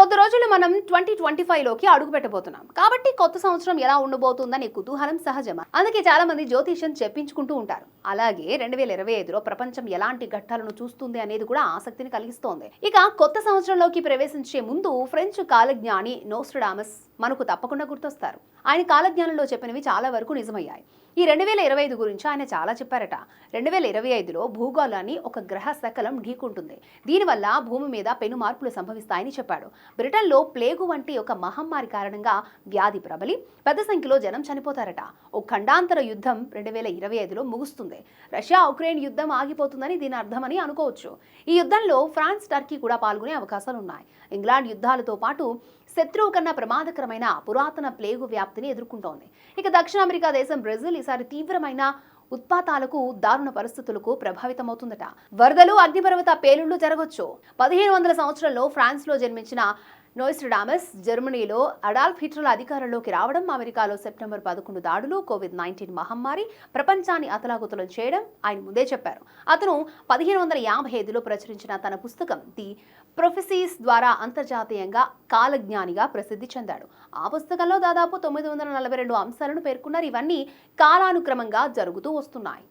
కొద్ది రోజులు మనం ట్వంటీ ట్వంటీ ఫైవ్లోకి అడుగు పెట్టబోతున్నాం. కాబట్టి కొత్త సంవత్సరం ఎలా ఉండబోతుందని కుతూహలం సహజమా. అందుకే చాలా మంది జ్యోతిష్యం చెప్పించుకుంటూ ఉంటారు. అలాగే రెండు వేల ఇరవై ఐదులో ప్రపంచం ఎలాంటి ఘట్టాలను చూస్తుంది అనేది కూడా ఆసక్తిని కలిగిస్తోంది. ఇక కొత్త సంవత్సరంలోకి ప్రవేశించే ముందు ఫ్రెంచ్ కాలజ్ఞాని నోస్ట్రడామస్ మనకు తప్పకుండా గుర్తొస్తారు. ఆయన కాలజ్ఞానంలో చెప్పినవి చాలా వరకు నిజమయ్యాయి. ఈ రెండు వేల ఇరవై ఐదు గురించి ఆయన చాలా చెప్పారట. రెండు వేల ఇరవై ఐదులో భూగోళాన్ని ఒక గ్రహ సకలం ఢీకుంటుంది. దీనివల్ల భూమి మీద పెను మార్పులు సంభవిస్తాయని చెప్పాడు. బ్రిటన్లో ప్లేగు వంటి ఒక మహమ్మారి కారణంగా వ్యాధి ప్రబలి పెద్ద సంఖ్యలో జనం చనిపోతారట. ఓ ఖండాంతర యుద్ధం రెండు వేల ఇరవై ఐదులో ముగుస్తుంది. రష్యా ఉక్రెయిన్ యుద్ధం ఆగిపోతుందని దీని అర్థమని అనుకోవచ్చు. ఈ యుద్ధంలో ఫ్రాన్స్ టర్కీ కూడా పాల్గొనే అవకాశాలు ఉన్నాయి ఇంగ్లాండ్ యుద్ధాలతో పాటు శత్రువు కన్నా ప్రమాదకరమైన పురాతన ప్లేగు వ్యాప్తిని ఎదుర్కొంటోంది. ఇక దక్షిణ అమెరికా దేశం బ్రెజిల్ ఈసారి తీవ్రమైన ఉత్పాతాలకు దారుణ పరిస్థితులకు ప్రభావితమవుతుందట. వరదలు అగ్నిపర్వత పేలుళ్ళు జరగొచ్చు. పదిహేను వందల సంవత్సరంలో ఫ్రాన్స్లో జన్మించిన నోయిస్ట్రడామస్ జర్మనీలో అడాల్ఫ్ హిట్లర్ అధికారంలోకి రావడం అమెరికాలో సెప్టెంబర్ పదకొండు దాడులు కోవిడ్ నైన్టీన్ మహమ్మారి ప్రపంచాన్ని అతలాకుతలం చేయడం ఆయన ముందే చెప్పారు. అతను పదిహేను వందల యాభై ఐదులో ప్రచురించిన తన పుస్తకం ది ప్రొఫెసీస్ ద్వారా అంతర్జాతీయంగా కాలజ్ఞానిగా ప్రసిద్ధి చెందాడు. ఆ పుస్తకంలో దాదాపు తొమ్మిది వందల నలభై రెండు అంశాలను పేర్కొన్నారు. ఇవన్నీ కాలానుక్రమంగా జరుగుతూ వస్తున్నాయి.